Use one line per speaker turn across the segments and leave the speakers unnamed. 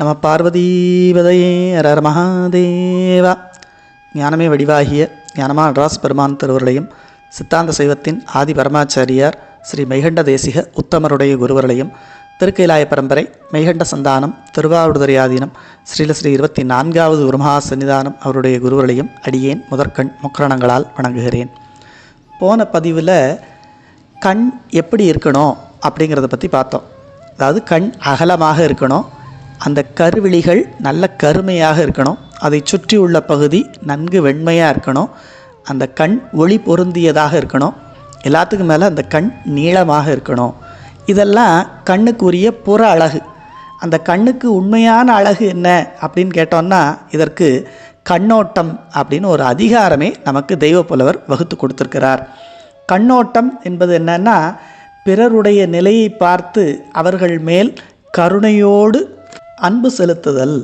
நம பார்வதீபதையே அரர மகாதேவா. ஞானமே வடிவாகிய ஞானமா ராஸ் பெருமான் திருவர்களையும் சித்தாந்த சைவத்தின் ஆதி பரமாச்சாரியார் ஸ்ரீ மெய்கண்ட தேசிக உத்தமருடைய குருவர்களையும் திருக்கைலாய பரம்பரை மெய்கண்ட சந்தானம் திருவாவூடுதரியாதீனம் ஸ்ரீல ஸ்ரீ இருபத்தி நான்காவது குருமகா சன்னிதானம் அவருடைய குருவர்களையும் அடியேன் முதற்கண் முக்கரணங்களால் வணங்குகிறேன். போன பதிவில் கண் எப்படி இருக்கணும் அப்படிங்கிறத பற்றி பார்த்தோம். அதாவது கண் அகலமாக இருக்கணும் அந்த கருவிழிகள் நல்ல கருமையாக இருக்கணும். அதை சுற்றி உள்ள பகுதி நன்கு வெண்மையாக இருக்கணும். அந்த கண் ஒளி பொருந்தியதாக இருக்கணும். எல்லாத்துக்கும் மேலே அந்த கண் நீளமாக இருக்கணும். இதெல்லாம் கண்ணுக்குரிய புற அழகு. அந்த கண்ணுக்கு உண்மையான அழகு என்ன அப்படின்னு கேட்டோம்னா இதற்கு கண்ணோட்டம் அப்படின்னு ஒரு அதிகாரமே நமக்கு தெய்வ புலவர் வகுத்து கொடுத்துருக்கிறார். கண்ணோட்டம் என்பது என்னன்னா பிறருடைய நிலையை பார்த்து அவர்கள் மேல் கருணையோடு அன்பு செலுத்துதல்.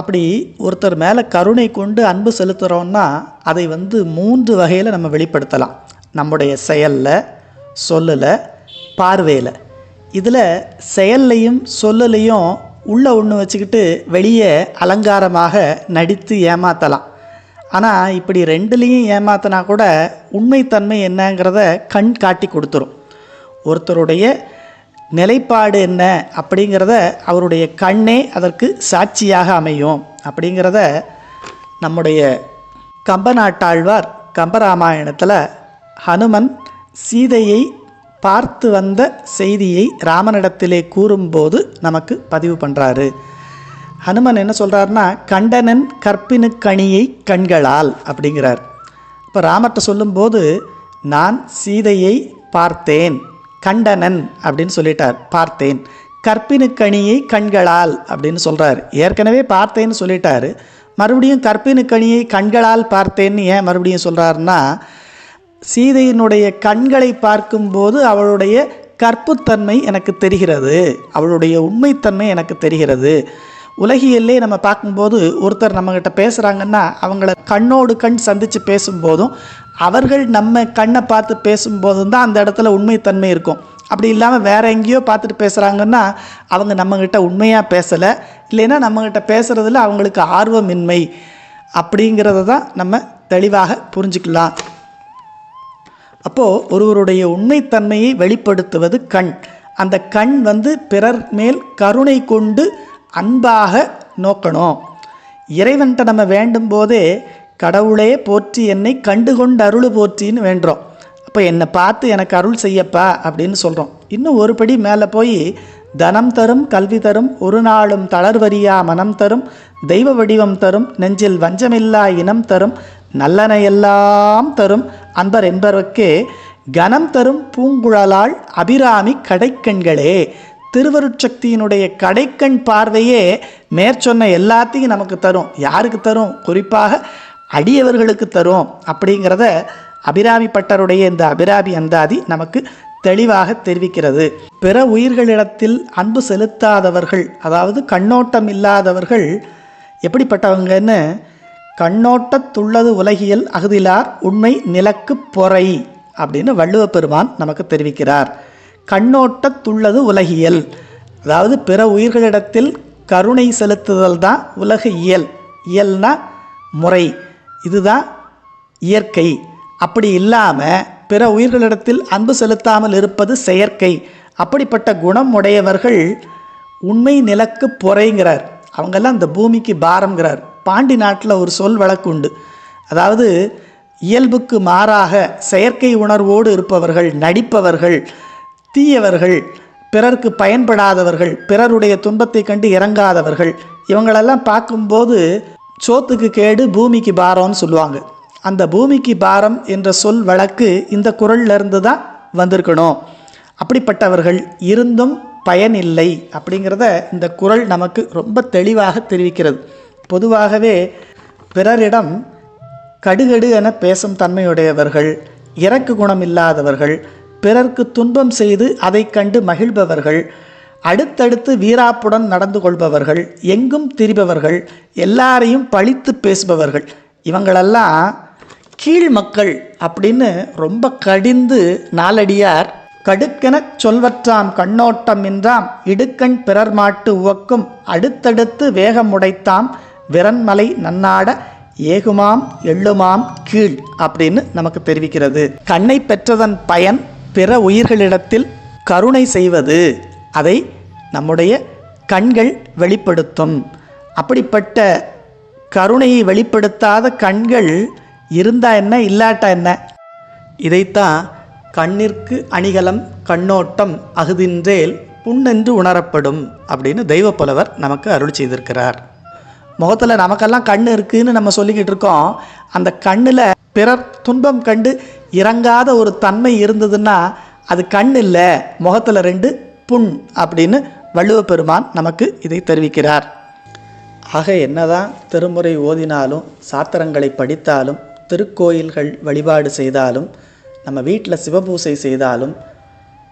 அப்படி ஒருத்தர் மேலே கருணை கொண்டு அன்பு செலுத்துகிறோன்னா அதை வந்து மூன்று வகையில் நம்ம வெளிப்படுத்தலாம். நம்முடைய செயலில் சொல்லில் பார்வையில். இதில் செயல்லையும் சொல்லலையும் உள்ளே ஒன்று வச்சுக்கிட்டு வெளியே அலங்காரமாக நடித்து ஏமாற்றலாம் ஆனால் இப்படி ரெண்டுலேயும் ஏமாத்தினா கூட உண்மைத்தன்மை என்னங்கிறத கண் காட்டி கொடுத்துரும். ஒருத்தருடைய நிலைப்பாடு என்ன அப்படிங்கிறத அவருடைய கண்ணே அதற்கு சாட்சியாக அமையும். அப்படிங்கிறத நம்முடைய கம்பநாட்டாழ்வார் கம்பராமாயணத்தில் ஹனுமன் சீதையை பார்த்து வந்த செய்தியை ராமனிடத்திலே கூறும்போது நமக்கு பதிவு பண்ணுறாரு ஹனுமன் என்ன சொல்கிறாருன்னா கண்டனன் கற்பினுக்கணியை கண்களால் அப்படிங்கிறார். இப்போ ராமர்கிட்ட சொல்லும்போது நான் சீதையை பார்த்தேன். கண்டனன் அப்படின்னு சொல்லிட்டார் பார்த்தேன். கற்பினுக்கணியை கண்களால் அப்படின்னு சொல்கிறார் ஏற்கனவே பார்த்தேன்னு சொல்லிட்டாரு. மறுபடியும் கற்பினுக்கணியை கண்களால் பார்த்தேன்னு ஏன் மறுபடியும் சொல்கிறாருன்னா சீதையினுடைய கண்களை பார்க்கும்போது அவளுடைய கற்புத்தன்மை எனக்கு தெரிகிறது. அவளுடைய உண்மைத்தன்மை எனக்கு தெரிகிறது. உலகியல்லே நம்ம பார்க்கும்போது ஒருத்தர் நம்மக்கிட்ட பேசுகிறாங்கன்னா அவங்கள கண்ணோடு கண் சந்தித்து பேசும்போதும் அவர்கள் நம்ம கண்ணை பார்த்து பேசும்போதும் தான் அந்த இடத்துல உண்மைத்தன்மை இருக்கும். அப்படி இல்லாமல் வேற எங்கேயோ பார்த்துட்டு பேசுகிறாங்கன்னா அவங்க நம்மக்கிட்ட உண்மையாக பேசலை. இல்லைன்னா நம்மக்கிட்ட பேசுகிறதுல அவங்களுக்கு ஆர்வமின்மை. அப்படிங்கிறத தான் நம்ம தெளிவாக புரிஞ்சுக்கலாம். அப்போது ஒருவருடைய உண்மைத்தன்மையை வெளிப்படுத்துவது கண். அந்த கண் வந்து பிறர் மேல் கருணை கொண்டு அன்பாக நோக்கணும். இறைவன்கிட்ட நம்ம வேண்டும் போதே கடவுளே போற்றி என்னை கண்டுகொண்டு அருள் போற்றின்னு வேண்டுறோம். அப்போ என்னை பார்த்து எனக்கு அருள் செய்யப்பா அப்படின்னு சொல்கிறோம் இன்னும் ஒரு படி மேலே போய் தனம் தரும் கல்வி தரும் ஒரு நாளும் தளர்வரியா மனம் தரும் தெய்வ வடிவம் தரும் நெஞ்சில் வஞ்சமில்லா இனம் தரும் நல்லன எல்லாம் தரும் அன்பர் என்பவர்க்கே கனம் தரும் பூங்குழலால் அபிராமி கடைக்கண்களே. திருவருட்சக்தியினுடைய கடைக்கண் பார்வையே மேற்சொன்ன எல்லாத்தையும் நமக்கு தரும். யாருக்கு தரும்? குறிப்பாக அடியவர்களுக்கு தரும் அப்படிங்கிறத அபிராமி பட்டருடைய இந்த அபிராமி அந்தாதி நமக்கு தெளிவாக தெரிவிக்கிறது. பிற உயிர்களிடத்தில் அன்பு செலுத்தாதவர்கள் அதாவது கண்ணோட்டம் இல்லாதவர்கள் எப்படிப்பட்டவங்கன்னு? கண்ணோட்டத்துள்ளது உலகியல் அகுதிலார் உண்மை நிலக்கு பொறை அப்படின்னு வள்ளுவ பெருமான் நமக்கு தெரிவிக்கிறார். கண்ணோட்டத்துள்ளது உலகியல் அதாவது பிற உயிர்களிடத்தில் கருணை செலுத்துதல் தான் உலக இயல். இயல்னா முறை. இதுதான் இயற்கை. அப்படி இல்லாமல் பிற உயிர்களிடத்தில் அன்பு செலுத்தாமல் இருப்பது செயற்கை. அப்படிப்பட்ட குணம் உடையவர்கள் உண்மை நிலக்கு பொறைங்கிறார். அவங்கெல்லாம் இந்த பூமிக்கு பாரம்ங்கிறார். பாண்டி நாட்டில் ஒரு சொல் வழக்கு உண்டு. அதாவது இயல்புக்கு மாறாக செயற்கை உணர்வோடு இருப்பவர்கள் நடிப்பவர்கள் தீயவர்கள் பிறருக்கு பயன்படாதவர்கள் பிறருடைய துன்பத்தை கண்டு இறங்காதவர்கள் இவங்களெல்லாம் பார்க்கும்போது சோத்துக்கு கேடு பூமிக்கு பாரம்னு சொல்லுவாங்க. அந்த பூமிக்கு பாரம் என்ற சொல் வழக்கு இந்த குரல்லிருந்து தான் வந்திருக்கணும். அப்படிப்பட்டவர்கள் இருந்தும் பயனில்லை அப்படிங்கிறத இந்த குரல் நமக்கு ரொம்ப தெளிவாக தெரிவிக்கிறது. பொதுவாகவே பிறரிடம் கடுகடு என பேசும் தன்மையுடையவர்கள் இறக்கு குணம் இல்லாதவர்கள் பிறர்க்கு துன்பம் செய்து அதை கண்டு மகிழ்பவர்கள் அடுத்தடுத்து வீராப்புடன் நடந்து கொள்பவர்கள் எங்கும் திரிபவர்கள் எல்லாரையும் பழித்து பேசுபவர்கள். இவங்களெல்லாம் கீழ் மக்கள் அப்படின்னு ரொம்ப கடிந்து நாலடியார் கடுக்கெனச் சொல்வற்றாம் கண்ணோட்டம் என்றாம் இடுக்கண் பிறர் மாட்டு உவக்கும். அடுத்தடுத்து வேகமுடைத்தாம் விரன்மலை நன்னாட ஏகுமாம் எள்ளுமாம் கீழ் அப்படின்னு நமக்கு தெரிவிக்கிறது. கண்ணை பெற்றதன் பயன் பிற உயிர்களிடத்தில் கருணை செய்வது. அதை நம்முடைய கண்கள் வெளிப்படுத்தும். அப்படிப்பட்ட கருணையை வெளிப்படுத்தாத கண்கள் இருந்தா என்ன இல்லாட்டா என்ன? இதைத்தான் கண்ணிற்கு அணிகலம் கண்ணோட்டம் அகுதின்றேல் புண்ணென்று உணரப்படும் அப்படின்னு தெய்வ புலவர் நமக்கு அருள் செய்திருக்கிறார். முகத்தில் நமக்கெல்லாம் கண் இருக்குன்னு நம்ம சொல்லிக்கிட்டு இருக்கோம். அந்த கண்ணில் பிறர் துன்பம் கண்டு இறங்காத ஒரு தன்மை இருந்ததுன்னா அது கண் இல்லை முகத்தில் ரெண்டு புண் அப்படின்னு வள்ளுவ பெருமான் நமக்கு இதை தெரிவிக்கிறார். ஆக என்னதான் திருமுறை ஓதினாலும் சாத்திரங்களை படித்தாலும் திருக்கோயில்கள் வழிபாடு செய்தாலும் நம்ம வீட்டில் சிவபூசை செய்தாலும்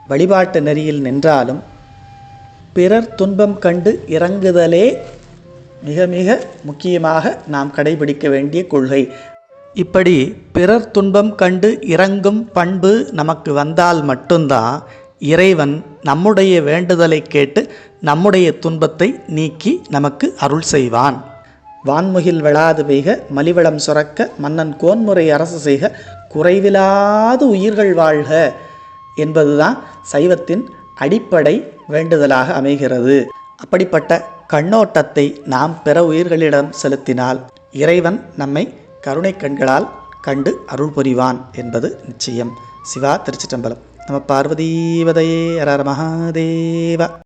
வழிபாட்டு நெறியில் நின்றாலும் பிறர் துன்பம் கண்டு இறங்குதலே மிக மிக முக்கியமாக நாம் கடைபிடிக்க வேண்டிய கொள்கை. இப்படி பிறர் துன்பம் கண்டு இறங்கும் பண்பு நமக்கு வந்தால் மட்டும்தான் இறைவன் நம்முடைய வேண்டுதலை கேட்டு நம்முடைய துன்பத்தை நீக்கி நமக்கு அருள் செய்வான். வான்முகில் வெளாது பெய்க மலிவளம் சுரக்க மன்னன் கோன்முறை அரசு செய்க குறைவிலாது உயிர்கள் வாழ்க என்பதுதான் சைவத்தின் அடிப்படை வேண்டுதலாக அமைகிறது. அப்படிப்பட்ட கண்ணோட்டத்தை நாம் பிற உயிர்களிடம் செலுத்தினால் இறைவன் நம்மை கருணை கண்களால் கண்டு அருள் புரிவான் என்பது நிச்சயம். சிவா திருச்சிட்டம்பலம் நம பார்வதீவதையே அரர மகாதேவ.